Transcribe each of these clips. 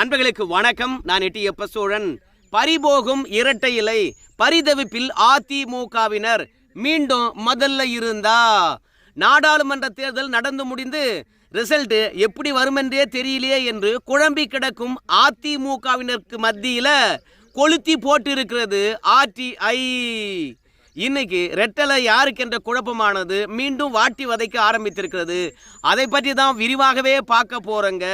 நண்பர்களுக்கு வணக்கம். நான் எட்டி எப்ப சோழன். பரிபோகும் இரட்டை இலை பரிதவிப்பில் அதிமுகவினர் மீண்டும் முதல்ல இருந்தா. நாடாளுமன்ற தேர்தல் நடந்து முடிந்து ரிசல்ட் எப்படி வருமென்றே தெரியலையே என்று குழம்பி கிடக்கும் அதிமுகவினருக்கு மத்தியில கொளுத்தி போட்டு இருக்கிறது ஆர்டிஐ இன்னைக்கு ரெட்டலை யாருக்கு என்ற குழப்பமானது மீண்டும் வாட்டி வதைக்க ஆரம்பித்திருக்கிறது. அதை பற்றி தான் விரிவாகவே பார்க்க போறோங்க.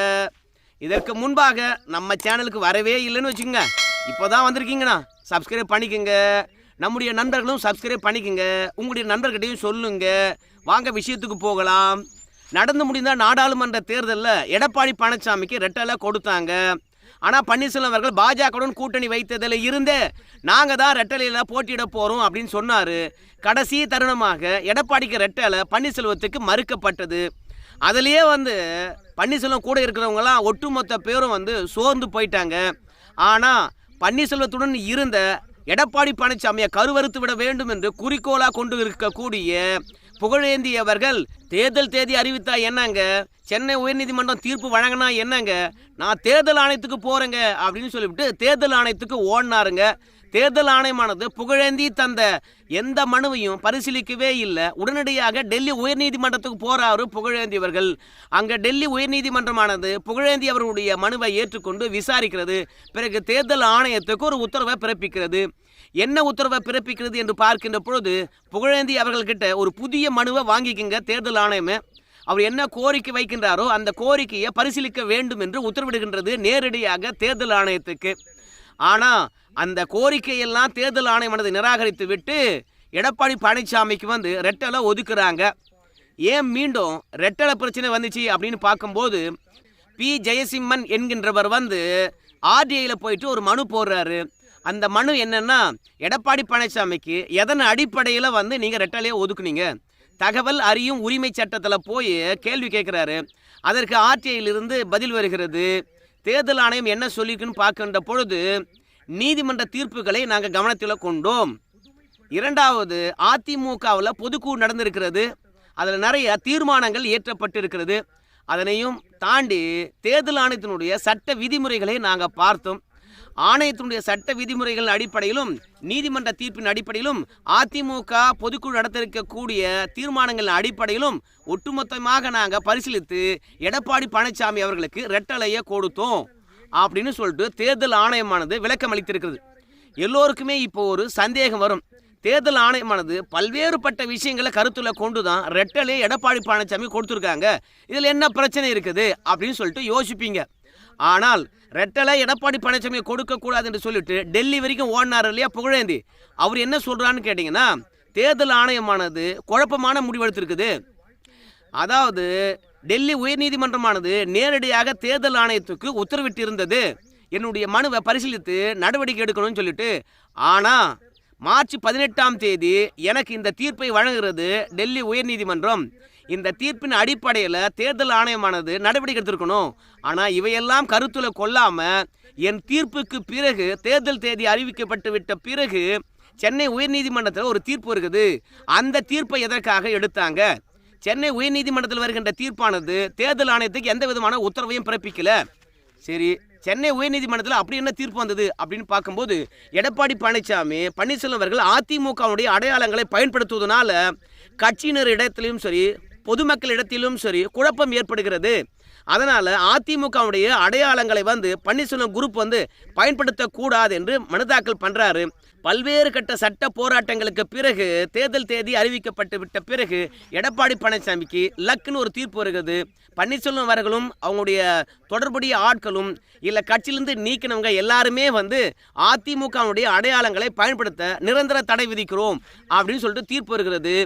இதற்கு முன்பாக நம்ம சேனலுக்கு வரவே இல்லைன்னு வச்சுக்கோங்க. இப்போ தான் வந்திருக்கீங்கண்ணா. சப்ஸ்கிரைப் பண்ணிக்கோங்க. நம்முடைய நண்பர்களும் சப்ஸ்கிரைப் பண்ணிக்கோங்க. உங்களுடைய நண்பர்கிட்டையும் சொல்லுங்க. வாங்க விஷயத்துக்கு போகலாம். நடந்து முடிந்த நாடாளுமன்ற தேர்தலில் எடப்பாடி பழனிசாமிக்கு ரெட்டலை கொடுத்தாங்க. ஆனால் பன்னீர்செல்வம் அவர்கள் பாஜகவுடன் கூட்டணி வைத்ததில் இருந்தே நாங்கள் தான் ரெட்டலையில் போட்டியிட போகிறோம் அப்படின்னு சொன்னார். கடைசி தருணமாக எடப்பாடிக்கு ரெட்டலை பன்னீர்செல்வத்துக்கு மறுக்கப்பட்டது. அதுலேயே வந்து பன்னீர்செல்வம் கூட இருக்கிறவங்கலாம் ஒட்டுமொத்த பேரும் வந்து சோர்ந்து போயிட்டாங்க. ஆனால் பன்னீர்செல்வத்துடன் இருந்த எடப்பாடி பழனிசாமியை கருவறுத்து விட வேண்டும் என்று குறிக்கோளாக கொண்டு இருக்கக்கூடிய புகழேந்தியவர்கள் தேர்தல் தேதி அறிவித்தா என்னங்க? சென்னை உயர்நீதிமன்றம் தீர்ப்பு வழங்கினா என்னங்க? நான் தேர்தல் ஆணையத்துக்கு போகிறேங்க அப்படின்னு சொல்லிவிட்டு தேர்தல் ஆணையத்துக்கு ஓடினாருங்க. தேர்தல் ஆணையமானது புகழேந்தி தந்த எந்த மனுவையும் பரிசீலிக்கவே இல்லை. உடனடியாக டெல்லி உயர்நீதிமன்றத்துக்கு போறாரு புகழேந்தி அவர்கள். அங்க டெல்லி உயர்நீதிமன்றமானது புகழேந்தி அவர்களுடைய மனுவை ஏற்றுக்கொண்டு விசாரிக்கிறது. பிறகு தேர்தல் ஆணையத்துக்கு ஒரு உத்தரவை பிறப்பிக்கிறது. என்ன உத்தரவை பிறப்பிக்கிறது என்று பார்க்கின்ற பொழுது புகழேந்தி அவர்கள்கிட்ட ஒரு புதிய மனுவை வாங்கிக்கங்க தேர்தல் ஆணையமே. அவர் என்ன கோரிக்கை வைக்கின்றாரோ அந்த கோரிக்கையை பரிசீலிக்க வேண்டும் என்று உத்தரவிடுகின்றது நேரடியாக தேர்தல் ஆணையத்துக்கு. ஆனால் அந்த கோரிக்கையெல்லாம் தேர்தல் ஆணையமானது நிராகரித்து விட்டு எடப்பாடி பழனிசாமிக்கு வந்து ரெட்டலை ஒதுக்குறாங்க. ஏன் மீண்டும் ரெட்டலை பிரச்சனை வந்துச்சு அப்படின்னு பார்க்கும்போது பி. ஜெயசிம்மன் என்கின்றவர் வந்து ஆர்டிஐயில் போயிட்டு ஒரு மனு போடுறாரு. அந்த மனு என்னென்னா எடப்பாடி பழனிசாமிக்கு எதன் அடிப்படையில் வந்து நீங்கள் ரெட்டலையை ஒதுக்குனீங்க? தகவல் அறியும் உரிமை சட்டத்தில் போய் கேள்வி கேட்குறாரு அதற்கு ஆர்டிஐயிலிருந்து பதில் வருகிறது. தேர்தல் ஆணையம் என்ன சொல்லியிருக்குன்னு பார்க்கின்ற பொழுது நீதிமன்ற தீர்ப்புகளை நாங்கள் கவனத்தில் கொண்டோம். இரண்டாவது அதிமுகவில் பொதுக்குழு நடந்திருக்கிறது. அதில் நிறைய தீர்மானங்கள் இயற்றப்பட்டிருக்கிறது. அதனையும் தாண்டி தேர்தல் ஆணையத்தினுடைய சட்ட விதிமுறைகளை நாங்கள் பார்த்தோம். ஆணையத்தினுடைய சட்ட விதிமுறைகள் அடிப்படையிலும் நீதிமன்ற தீர்ப்பின் அடிப்படையிலும் அதிமுக பொதுக்குழு நடத்திருக்கக்கூடிய தீர்மானங்கள் அடிப்படையிலும் ஒட்டுமொத்தமாக நாங்கள் பரிசீலித்து எடப்பாடி பழனிசாமி அவர்களுக்கு ரெட்டலையை கொடுத்தோம் அப்படின்னு சொல்லிட்டு தேர்தல் ஆணையமானது விளக்கம் அளித்திருக்கிறது. எல்லோருக்குமே இப்போ ஒரு சந்தேகம் வரும். தேர்தல் ஆணையமானது பல்வேறுபட்ட விஷயங்களை கருத்தில் கொண்டு தான் ரெட்டலே எடப்பாடி பழனிசாமி கொடுத்துருக்காங்க. இதில் என்ன பிரச்சனை இருக்குது அப்படின்னு சொல்லிட்டு யோசிப்பீங்க. ஆனால் ரெட்டலை எடப்பாடி பழனிசாமியை கொடுக்கக்கூடாது என்று சொல்லிட்டு டெல்லி வரைக்கும் ஓடினார் இல்லையா புகழேந்தி. அவர் என்ன சொல்கிறான்னு கேட்டிங்கன்னா தேர்தல் ஆணையமானது குழப்பமான முடிவெடுத்திருக்குது. அதாவது டெல்லி உயர்நீதிமன்றமானது நேரடியாக தேர்தல் ஆணையத்துக்கு உத்தரவிட்டிருந்தது. என்னுடைய மனுவை பரிசீலித்து நடவடிக்கை எடுக்கணும்னு சொல்லிட்டு. ஆனால் மார்ச் பதினெட்டாம் தேதி எனக்கு இந்த தீர்ப்பை வழங்குகிறது டெல்லி உயர்நீதிமன்றம். இந்த தீர்ப்பின் அடிப்படையில் தேர்தல் ஆணையமானது நடவடிக்கை எடுத்திருக்கணும். ஆனால் இவையெல்லாம் கருத்துல கொள்ளாமல் என் தீர்ப்புக்கு பிறகு தேர்தல் தேதி அறிவிக்கப்பட்டு விட்ட பிறகு சென்னை உயர்நீதிமன்றத்தில் ஒரு தீர்ப்பு இருக்குது. அந்த தீர்ப்பை எதற்காக எடுத்தாங்க? சென்னை உயர்நீதிமன்றத்தில் வருகின்ற தீர்ப்பானது தேர்தல் ஆணையத்துக்கு எந்த விதமான உத்தரவையும் பிறப்பிக்கல. சரி சென்னை உயர்நீதிமன்றத்தில் அப்படி என்ன தீர்ப்பு வந்தது அப்படின்னு பார்க்கும்போது எடப்பாடி பழனிசாமி பன்னீர்செல்வம் அவர்கள் அதிமுகவுடைய அடையாளங்களை பயன்படுத்துவதனால கட்சியினர் இடத்துலையும் சரி பொதுமக்களிடத்திலும் சரி குழப்பம் ஏற்படுகிறது. அதனால் அதிமுகவுடைய அடையாளங்களை வந்து பன்னீர்செல்வம் குரூப் வந்து பயன்படுத்தக்கூடாது என்று மனு தாக்கல் பண்ணுறாரு பல்வேறு கட்ட சட்ட போராட்டங்களுக்கு பிறகு தேர்தல் தேதி அறிவிக்கப்பட்டு விட்ட பிறகு எடப்பாடி பழனிசாமிக்கு லக்குன்னு ஒரு தீர்ப்பு வருகிறது. பன்னீர்செல்வம் அவர்களும் அவங்களுடைய தொடர்புடைய ஆட்களும் இல்லை கட்சியிலிருந்து நீக்கினவங்க எல்லாருமே வந்து அதிமுகவுடைய அடையாளங்களை பயன்படுத்த நிரந்தர தடை விதிக்கிறோம் அப்படின்னு சொல்லிட்டு தீர்ப்பு வருகிறது.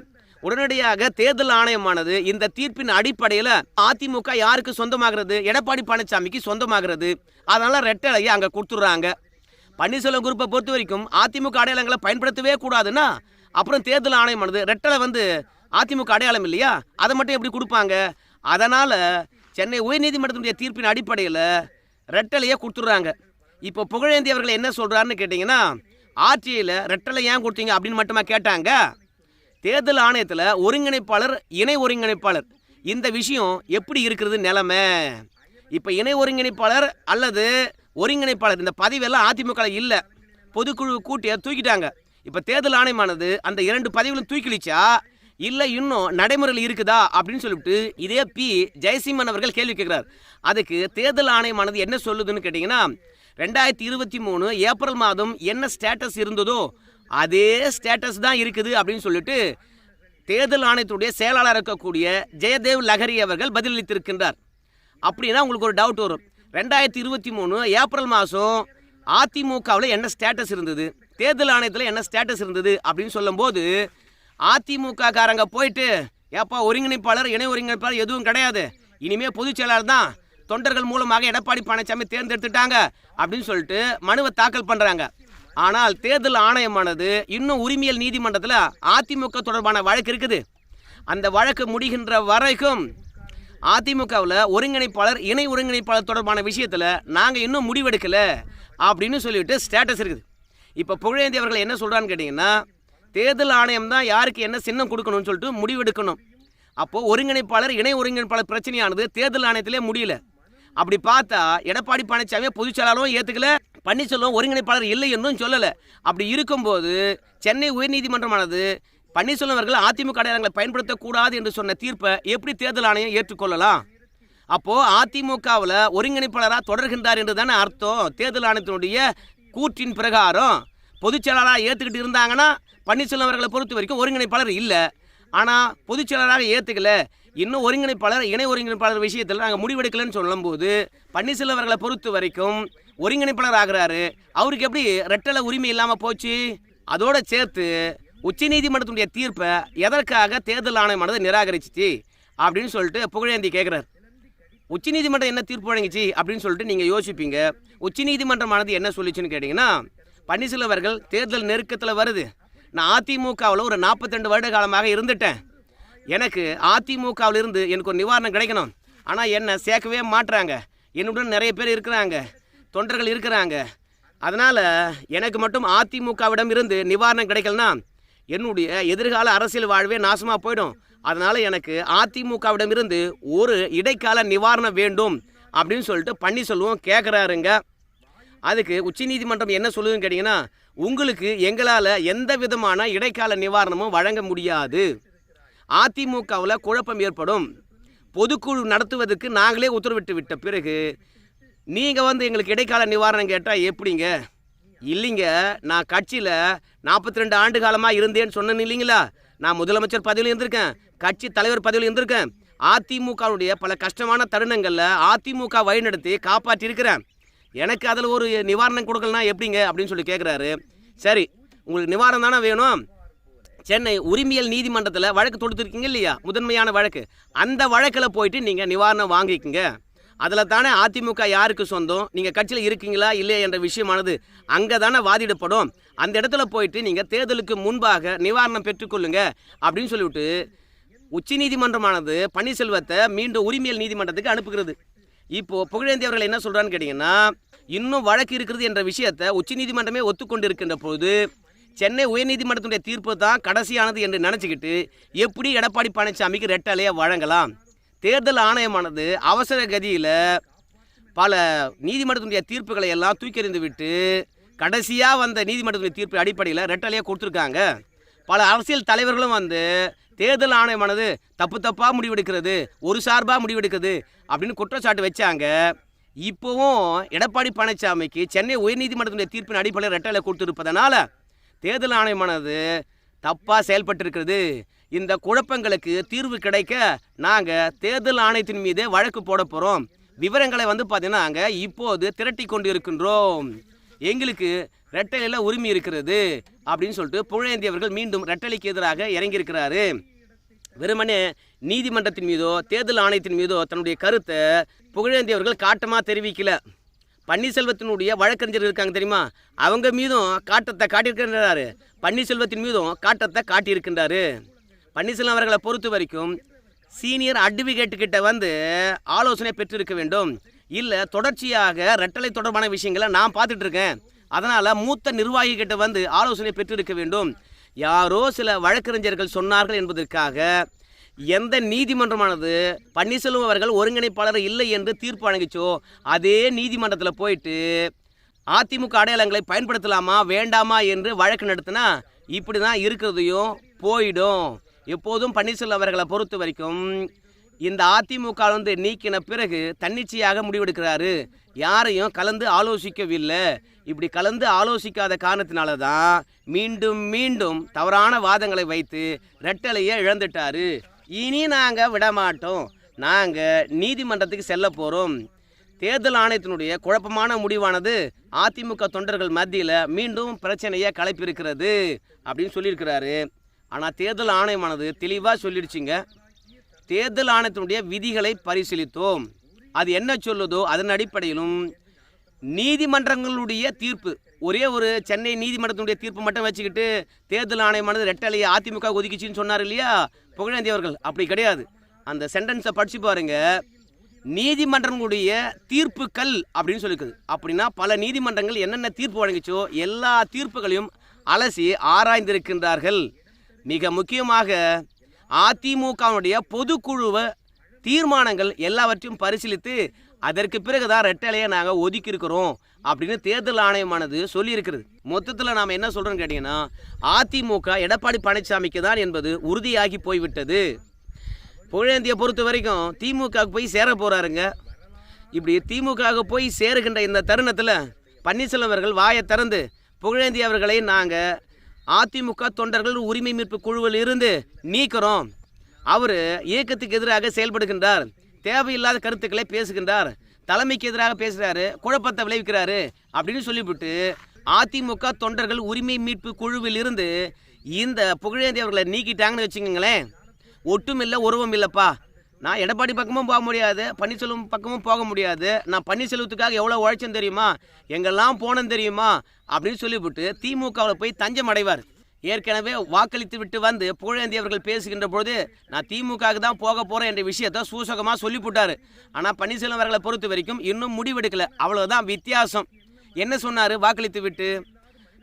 உடனடியாக தேர்தல் ஆணையமானது இந்த தீர்ப்பின் அடிப்படையில் அதிமுக யாருக்கு சொந்தமாகிறது? எடப்பாடி பழனிசாமிக்கு சொந்தமாகிறது. அதனால் ரெட்டலையை அங்கே கொடுத்துட்றாங்க. பன்னீர்செல்வம் குரூப்பை பொறுத்த வரைக்கும் அதிமுக அடையாளங்களை பயன்படுத்தவே கூடாதுன்னா அப்புறம் தேர்தல் ஆணையமானது ரெட்டலை வந்து அதிமுக அடையாளம் இல்லையா? அதை மட்டும் எப்படி கொடுப்பாங்க? அதனால் சென்னை உயர்நீதிமன்றத்தினுடைய தீர்ப்பின் அடிப்படையில் ரெட்டலையே கொடுத்துட்றாங்க. இப்போ புகழேந்தி அவர்கள் என்ன சொல்கிறாருன்னு கேட்டிங்கன்னா ஆட்சியில் ரெட்டலை ஏன் கொடுத்தீங்க அப்படின்னு மட்டுமா கேட்டாங்க? தேர்தல் ஆணையத்தில் ஒருங்கிணைப்பாளர் இணை ஒருங்கிணைப்பாளர். இந்த விஷயம் எப்படி இருக்கிறது நிலமை? இப்போ இணை ஒருங்கிணைப்பாளர் அல்லது ஒருங்கிணைப்பாளர் இந்த பதவியெல்லாம் அதிமுக இல்லை. பொதுக்குழு கூட்டிய தூக்கிட்டாங்க. இப்போ தேர்தல் ஆணையமானது அந்த இரண்டு பதவிகளும் தூக்கிலிச்சா? இல்லை இன்னும் நடைமுறையில் இருக்குதா? அப்படின்னு சொல்லிட்டு இதே பி. ஜெயசிம்மன் அவர்கள் கேள்வி கேட்குறார். அதுக்கு தேர்தல் ஆணையமானது என்ன சொல்லுதுன்னு கேட்டிங்கன்னா ரெண்டாயிரத்தி இருபத்தி மூணு ஏப்ரல் மாதம் என்ன ஸ்டேட்டஸ் இருந்ததோ அதே ஸ்டேட்டஸ் தான் இருக்குது அப்படின்னு சொல்லிட்டு தேர்தல் ஆணையத்துடைய செயலாளர் இருக்கக்கூடிய ஜெயதேவ் லஹரி அவர்கள் பதிலளித்திருக்கின்றார். அப்படின்னா உங்களுக்கு ஒரு டவுட் வரும். ரெண்டாயிரத்தி இருபத்தி மூணு ஏப்ரல் மாதம் அதிமுகவில் என்ன ஸ்டேட்டஸ் இருந்தது? தேர்தல் ஆணையத்தில் என்ன ஸ்டேட்டஸ் இருந்தது? அப்படின்னு சொல்லும்போது அதிமுக காரங்க போயிட்டு ஏப்பா ஒருங்கிணைப்பாளர் இணை ஒருங்கிணைப்பாளர் எதுவும் கிடையாது. இனிமேல் பொதுச் செயலாளர் தான். தொண்டர்கள் மூலமாக எடப்பாடி பழனிசாமி தேர்ந்தெடுத்துட்டாங்க. அப்படின்னு சொல்லிட்டு மனுவை தாக்கல் பண்ணுறாங்க ஆனால் தேர்தல் ஆணையமானது இன்னும் உரிமையல் நீதிமன்றத்தில் அதிமுக தொடர்பான வழக்கு இருக்குது. அந்த வழக்கு முடிகின்ற வரைக்கும் அதிமுகவில் ஒருங்கிணைப்பாளர் இணை ஒருங்கிணைப்பாளர் தொடர்பான விஷயத்தில் நாங்கள் இன்னும் முடிவெடுக்கலை அப்படின்னு சொல்லிட்டு ஸ்டேட்டஸ் இருக்குது. இப்போ புகழேந்தி அவர்கள் என்ன சொல்கிறான்னு கேட்டிங்கன்னா தேர்தல் ஆணையம் தான் யாருக்கு என்ன சின்னம் கொடுக்கணும்னு சொல்லிட்டு முடிவெடுக்கணும். அப்போது ஒருங்கிணைப்பாளர் இணை ஒருங்கிணைப்பாளர் பிரச்சனையானது தேர்தல் ஆணையத்திலே முடியல. அப்படி பார்த்தா எடப்பாடி பழனிசாமியை பொதுச் செயலாளரும் ஏற்றுக்கல பன்னீர்செல்வம் ஒருங்கிணைப்பாளர் இல்லை என்றும் சொல்லலை. அப்படி இருக்கும்போது சென்னை உயர்நீதிமன்றமானது பன்னீர்செல்வம் அவர்கள் அதிமுக அடையாளங்களை பயன்படுத்தக்கூடாது என்று சொன்ன தீர்ப்பை எப்படி தேர்தல் ஆணையம் ஏற்றுக்கொள்ளலாம்? அப்போது அதிமுகவில் ஒருங்கிணைப்பாளராக தொடர்கின்றார் என்று தானே அர்த்தம். தேர்தல் ஆணையத்தினுடைய கூற்றின் பிரகாரம் பொதுச் செயலாளராக ஏற்றுக்கிட்டு இருந்தாங்கன்னா பன்னீர்செல்வம் அவர்களை பொறுத்த வரைக்கும் ஒருங்கிணைப்பாளர் இல்லை. ஆனால் பொதுச் செயலாளராக ஏற்றுக்கல இன்னும் ஒருங்கிணைப்பாளர் இணை ஒருங்கிணைப்பாளர் விஷயத்தில் நாங்கள் முடிவெடுக்கலன்னு சொல்லும்போது பன்னீர்செல்வம் அவர்களை பொறுத்த வரைக்கும் ஒருங்கிணைப்பாளர் ஆகிறாரு. அவருக்கு எப்படி ரெட்டலை உரிமை இல்லாமல் போச்சு? அதோட சேர்த்து உச்சநீதிமன்றத்தினுடைய தீர்ப்பை எதற்காக தேர்தல் ஆணையமானது நிராகரிச்சிச்சு அப்படின்னு சொல்லிட்டு புகழேந்தி கேட்குறாரு உச்சநீதிமன்றம் என்ன தீர்ப்பு வழங்கிச்சு அப்படின்னு சொல்லிட்டு நீங்கள் யோசிப்பீங்க. உச்சநீதிமன்றமானது என்ன சொல்லிச்சுன்னு கேட்டிங்கன்னா பன்னீர்செல்வம் அவர்கள் தேர்தல் நெருக்கத்தில் வருது. நான் அதிமுகவில் ஒரு 42 வருட காலமாக இருந்துட்டேன். எனக்கு அதிமுகவிலிருந்து எனக்கு ஒரு நிவாரணம் கிடைக்கணும். ஆனால் என்னை சேர்க்கவே மாட்டுறாங்க என்னுடன் நிறைய பேர் இருக்கிறாங்க. தொண்டர்கள் இருக்கிறாங்க. அதனால் எனக்கு மட்டும் அதிமுகவிடம் இருந்து நிவாரணம் கிடைக்கலனா என்னுடைய எதிர்கால அரசியல் வாழ்வே நாசமாக போயிடும். அதனால் எனக்கு அதிமுகவிடம் இருந்து ஒரு இடைக்கால நிவாரணம் வேண்டும் அப்படின்னு சொல்லிட்டு பன்னீர்செல்வம் கேட்குறாருங்க அதுக்கு உச்சநீதிமன்றம் என்ன சொல்லுதுன்னு கேட்டிங்கன்னா உங்களுக்கு எங்களால் எந்த விதமான இடைக்கால நிவாரணமும் வழங்க முடியாது. அதிமுகவில் குழப்பம் ஏற்படும். பொதுக்குழு நடத்துவதற்கு நாங்களே உத்தரவிட்டு விட்ட பிறகு நீங்கள் வந்து எங்களுக்கு இடைக்கால நிவாரணம் கேட்டால் எப்படிங்க? இல்லைங்க நான் கட்சியில் நாற்பத்தி ரெண்டு ஆண்டு காலமாக இருந்தேன்னு சொன்னேன் இல்லைங்களா? நான் முதலமைச்சர் பதவியில் இருந்திருக்கேன் கட்சி தலைவர் பதவியில் இருந்திருக்கேன். அதிமுகவுடைய பல கஷ்டமான தருணங்களில் அதிமுக வழிநடத்தி காப்பாற்றியிருக்கிறேன். எனக்கு அதில் ஒரு நிவாரணம் கொடுக்கலனா எப்படிங்க? அப்படின்னு சொல்லி கேட்குறாரு சரி உங்களுக்கு நிவாரணம் தானே வேணும்? சென்னை உரிமையல் நீதிமன்றத்தில் வழக்கு தொடுத்துருக்கீங்க இல்லையா? முதன்மையான வழக்கு. அந்த வழக்கில் போயிட்டு நீங்கள் நிவாரணம் வாங்கிக்கங்க. அதில் தானே அதிமுக யாருக்கு சொந்தம்? நீங்கள் கட்சியில் இருக்கீங்களா இல்லையா என்ற விஷயமானது அங்கே தானே வாதிடப்படும். அந்த இடத்துல போயிட்டு நீங்கள் தேர்தலுக்கு முன்பாக நிவாரணம் பெற்றுக்கொள்ளுங்க அப்படின்னு சொல்லிவிட்டு உச்ச நீதிமன்றமானது பன்னீர்செல்வத்தை மீண்டும் உரிமையல் நீதிமன்றத்துக்கு அனுப்புகிறது. இப்போது புகழேந்தி அவர்கள் என்ன சொல்கிறான்னு கேட்டிங்கன்னா இன்னும் வழக்கு இருக்கிறது என்ற விஷயத்தை உச்சநீதிமன்றமே ஒத்துக்கொண்டிருக்கின்ற போது சென்னை உயர்நீதிமன்றத்துடைய தீர்ப்பு தான் கடைசியானது என்று நினச்சிக்கிட்டு எப்படி எடப்பாடி பழனிசாமிக்கு ரெட்டலையை வழங்கலாம்? தேர்தல் ஆணையமானது அவசர கதியில் பல நீதிமன்றத்துடைய தீர்ப்புகளை எல்லாம் தூக்கறிந்து விட்டு கடைசியாக வந்த நீதிமன்றத்துடைய தீர்ப்பு அடிப்படையில் ரெட்டலையாக கொடுத்துருக்காங்க. பல அரசியல் தலைவர்களும் வந்து தேர்தல் ஆணையமானது தப்பு தப்பாக முடிவெடுக்கிறது ஒரு சார்பாக முடிவெடுக்குது அப்படின்னு குற்றச்சாட்டு வச்சாங்க. இப்போவும் எடப்பாடி பழனிசாமிக்கு சென்னை உயர்நீதிமன்றத்துடைய தீர்ப்பின் அடிப்படையில் ரெட்டலை கொடுத்துருப்பதனால தேர்தல் ஆணையமானது தப்பாக செயல்பட்டிருக்கிறது. இந்த குழப்பங்களுக்கு தீர்வு கிடைக்க நாங்கள் தேர்தல் ஆணையத்தின் மீதே வழக்கு போட போகிறோம் விவரங்களை வந்து பார்த்தீங்கன்னா நாங்கள் இப்போது திரட்டி கொண்டு இருக்கின்றோம் எங்களுக்கு ரெட்டலையில் உரிமை இருக்கிறது அப்படின்னு சொல்லிட்டு புகழேந்தி அவர்கள் மீண்டும் ரெட்டலைக்கு எதிராக இறங்கியிருக்கிறாரு. வெறுமனே நீதிமன்றத்தின் மீதோ தேர்தல் ஆணையத்தின் மீதோ தன்னுடைய கருத்தை புகழேந்தி அவர்கள் காட்டமாக தெரிவிக்கல. பன்னீர்செல்வத்தினுடைய வழக்கறிஞர் இருக்காங்க தெரியுமா? அவங்க மீதும் காட்டத்தை காட்டியிருக்கின்றாரு. பன்னீர்செல்வத்தின் மீதும் காட்டத்தை காட்டியிருக்கின்றாரு. பன்னீர்செல்வம் அவர்களை பொறுத்த வரைக்கும் சீனியர் அட்வொகேட் கிட்ட வந்து ஆலோசனை பெற்றிருக்க வேண்டும். இல்லை தொடர்ச்சியாக ரெட்டலை தொடர்பான விஷயங்களை நான் பார்த்துட்டு இருக்கேன். அதனால் மூத்த நிர்வாகிகிட்ட வந்து ஆலோசனை பெற்றிருக்க வேண்டும். யாரோ சில வழக்கறிஞர்கள் சொன்னார்கள் என்பதற்காக எந்த நீதிமன்றமானது? பன்னீர்செல்வம் அவர்கள் ஒருங்கிணைப்பாளர் இல்லை என்று தீர்ப்பு வழங்கிச்சோ அதே நீதிமன்றத்தில் போயிட்டு அதிமுக அடையாளங்களை பயன்படுத்தலாமா வேண்டாமா என்று வழக்கு நடத்தினா இப்படி தான் இருக்கிறதையும் போயிடும். எப்போதும் பன்னீர்செல்வம் அவர்களை பொறுத்த வரைக்கும் இந்த அதிமுக வந்து நீக்கின பிறகு தன்னிச்சையாக முடிவெடுக்கிறாரு. யாரையும் கலந்து ஆலோசிக்கவில்லை. இப்படி கலந்து ஆலோசிக்காத காரணத்தினால தான் மீண்டும் மீண்டும் தவறான வாதங்களை வைத்து ரெட்டலையை இழந்துட்டாரு. இனி நாங்கள் விடமாட்டோம். நாங்கள் நீதிமன்றத்துக்கு செல்ல போகிறோம் தேர்தல் ஆணையத்தினுடைய குழப்பமான முடிவானது அதிமுக தொண்டர்கள் மத்தியில் மீண்டும் பிரச்சனையை கலைப்பிருக்கிறது அப்படின்னு சொல்லியிருக்கிறாரு. ஆனால் தேர்தல் ஆணையமானது தெளிவாக சொல்லிடுச்சிங்க. தேர்தல் ஆணையத்தினுடைய விதிகளை பரிசீலித்தோம். அது என்ன சொல்லுதோ அதன் அடிப்படையிலும் நீதிமன்றங்களுடைய தீர்ப்பு ஒரே ஒரு சென்னை நீதிமன்றத்தினுடைய தீர்ப்பு மட்டும் வச்சுக்கிட்டு தேர்தல் ஆணையமானது ரெட்டலையை அதிமுக ஒதுக்கிச்சின்னு சொன்னார் இல்லையா? புகழேந்தி அவர்கள் அப்படி கிடையாது. அந்த சென்டென்ஸை படிச்சு பாருங்க. நீதிமன்றங்களுடைய தீர்ப்புக்கள் அப்படின்னு சொல்லியிருக்குது அப்படின்னா பல நீதிமன்றங்கள் என்னென்ன தீர்ப்பு வழங்கிச்சோ எல்லா தீர்ப்புகளையும் அலசி ஆராய்ந்திருக்கின்றார்கள். மிக முக்கியமாக அதிமுகவுடைய பொதுக்குழுவை தீர்மானங்கள் எல்லாவற்றையும் பரிசீலித்து அதற்கு பிறகுதான் ரெட்டலையை நாங்கள் ஒதுக்கி இருக்கிறோம் அப்படின்னு தேர்தல் ஆணையமானது சொல்லியிருக்கிறது. மொத்தத்தில் நாம் என்ன சொல்கிறோன்னு கேட்டிங்கன்னா அதிமுக எடப்பாடி பழனிசாமிக்கு தான் என்பது உறுதியாகி போய்விட்டது. புகழேந்தியை பொறுத்த வரைக்கும் திமுகவுக்கு போய் சேர போகிறாருங்க இப்படி திமுகவுக்கு போய் சேருகின்ற இந்த தருணத்தில் பன்னீர்செல்வம் அவர்கள் வாயை திறந்து புகழேந்தி அவர்களை நாங்கள் அதிமுக தொண்டர்கள் உரிமை மீட்பு குழுவில் இருந்து நீக்கிறோம். அவர் இயக்கத்துக்கு எதிராக செயல்படுகின்றார். தேவையில்லாத கருத்துக்களை பேசுகின்றார். தலைமைக்கு எதிராக பேசுகிறாரு குழப்பத்தை விளைவிக்கிறாரு அப்படின்னு சொல்லிவிட்டு அதிமுக தொண்டர்கள் உரிமை மீட்பு குழுவில் இருந்து இந்த புகழேந்தி அவர்களை நீக்கிட்டாங்கன்னு வச்சுக்கோங்களேன். ஒட்டும் இல்லை உருவம் இல்லைப்பா. நான் எடப்பாடி பக்கமும் போக முடியாது பன்னீர்செல்வம் பக்கமும் போக முடியாது. நான் பன்னீர்செல்வத்துக்காக எவ்வளோ உழைச்சேன் தெரியுமா? எங்கெல்லாம் போனேன்னு தெரியுமா? அப்படின்னு சொல்லிவிட்டு திமுகவில் போய் தஞ்சம் அடைவார். ஏற்கனவே வாக்களித்து விட்டு வந்து புகழேந்தி அவர்கள் பேசுகின்ற பொழுது நான் திமுகவுக்கு தான் போக போகிறேன் என்ற விஷயத்தை சூசகமாக சொல்லிவிட்டார் ஆனால் பன்னீர்செல்வம் அவர்களை பொறுத்த வரைக்கும் இன்னும் முடிவெடுக்கலை. அவ்வளோதான் வித்தியாசம். என்ன சொன்னார்? வாக்களித்து விட்டு.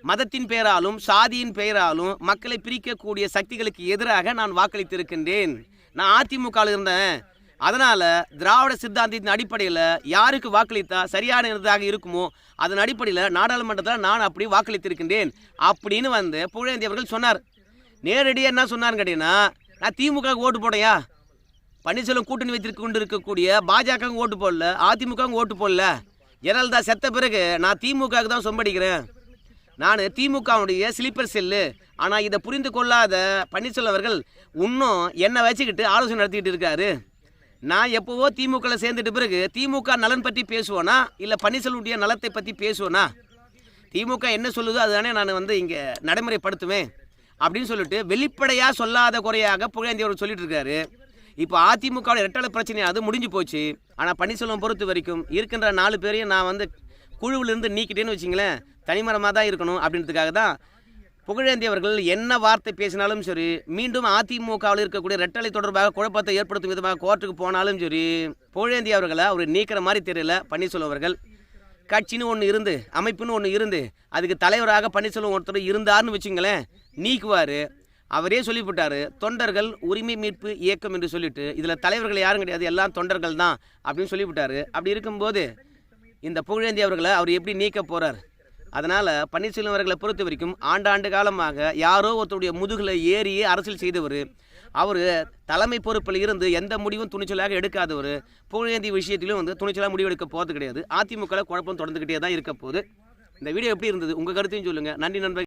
மதத்தின் பெயராலும் சாதியின் பெயராலும் மக்களை பிரிக்கக்கூடிய சக்திகளுக்கு எதிராக நான் வாக்களித்திருக்கின்றேன். நான் அதிமுகவில் இருந்தேன். அதனால் திராவிட சித்தாந்தத்தின் அடிப்படையில் யாருக்கு வாக்களித்தா சரியானதாக இருக்குமோ அதன் அடிப்படையில் நாடாளுமன்றத்தில் நான் அப்படி வாக்களித்திருக்கின்றேன் அப்படின்னு வந்து புகழேந்தி அவர்கள் சொன்னார். நேரடியாக என்ன சொன்னார்னு கேட்டீங்கன்னா நான் திமுக ஓட்டு போடையா பன்னீர்செல்வம் கூட்டணி வைத்திருக்க கொண்டு இருக்கக்கூடிய பாஜக ஓட்டு போடல அதிமுக ஓட்டு போடல. ஜெயலலிதா செத்த பிறகு நான் திமுகவுக்கு தான் சொம்படிக்கிறேன். நான் திமுகவுடைய ஸ்லீப்பர் செல்லு. ஆனால் இதை புரிந்து கொள்ளாத பன்னீர்செல்வம் அவர்கள் இன்னும் என்னை வச்சுக்கிட்டு ஆலோசனை நடத்திக்கிட்டு இருக்காரு. நான் எப்போவோ திமுகவில் சேர்ந்துட்டு பிறகு திமுக நலன் பற்றி பேசுவோனா? இல்லை பன்னீர்செல்வனுடைய நலத்தை பற்றி பேசுவோனா? திமுக என்ன சொல்லுதோ அதுதானே நான் வந்து இங்கே நடைமுறைப்படுத்துவேன் அப்படின்னு சொல்லிட்டு வெளிப்படையாக சொல்லாத குறையாக புகழேந்தி அவர் சொல்லிட்டு இருக்காரு இப்போ அதிமுகவோட இரட்டலை பிரச்சனை அது முடிஞ்சு போச்சு. ஆனால் பன்னீர்செல்வம் பொறுத்த வரைக்கும் இருக்கின்ற நாலு பேரையும் நான் வந்து குழுவிலிருந்து நீக்கிட்டேன்னு வச்சிங்களேன். தனிமரமாக தான் இருக்கணும் அப்படின்றதுக்காக தான் புகழேந்தி அவர்கள் என்ன வார்த்தை பேசினாலும் சரி மீண்டும் அதிமுகவில் இருக்கக்கூடிய ரெட்டலை தொடர்பாக குழப்பத்தை ஏற்படுத்தும் விதமாக கோர்ட்டுக்கு போனாலும் சரி புகழேந்தி அவர்களை அவர் நீக்கிற மாதிரி தெரியல பன்னீர்செல்வம் அவர்கள். கட்சின்னு ஒன்று இருந்து அமைப்புன்னு ஒன்று இருந்து அதுக்கு தலைவராக பன்னீர்செல்வம் ஒருத்தர் இருந்தார்னு வச்சுங்களேன் நீக்குவார். அவரே சொல்லிவிட்டார் தொண்டர்கள் உரிமை மீட்பு இயக்கம் என்று சொல்லிட்டு இதில் தலைவர்கள் யாரும் கிடையாது எல்லாம் தொண்டர்கள் தான் அப்படின்னு சொல்லிவிட்டார். அப்படி இருக்கும்போது இந்த புகழேந்தி அவர்களை அவர் எப்படி நீக்க போகிறார் அதனால் பன்னீர்செல்வம் அவர்களை பொறுத்த வரைக்கும் ஆண்டாண்டு காலமாக யாரோ ஒருத்தருடைய முதுகில் ஏறி அரசியல் செய்தவர். அவர் தலைமை பொறுப்பில் இருந்து எந்த முடிவும் துணிச்சலாக எடுக்காதவர். புகழேந்தி விஷயத்திலும் வந்து துணிச்சலாக முடிவெடுக்க போகிறது கிடையாது. அதிமுக குழப்பம் தொடர்ந்துக்கிட்டே தான் இருக்க போகுது. இந்த வீடியோ எப்படி இருந்தது? உங்கள் கருத்தையும் சொல்லுங்கள் நன்றி நண்பர்கள்.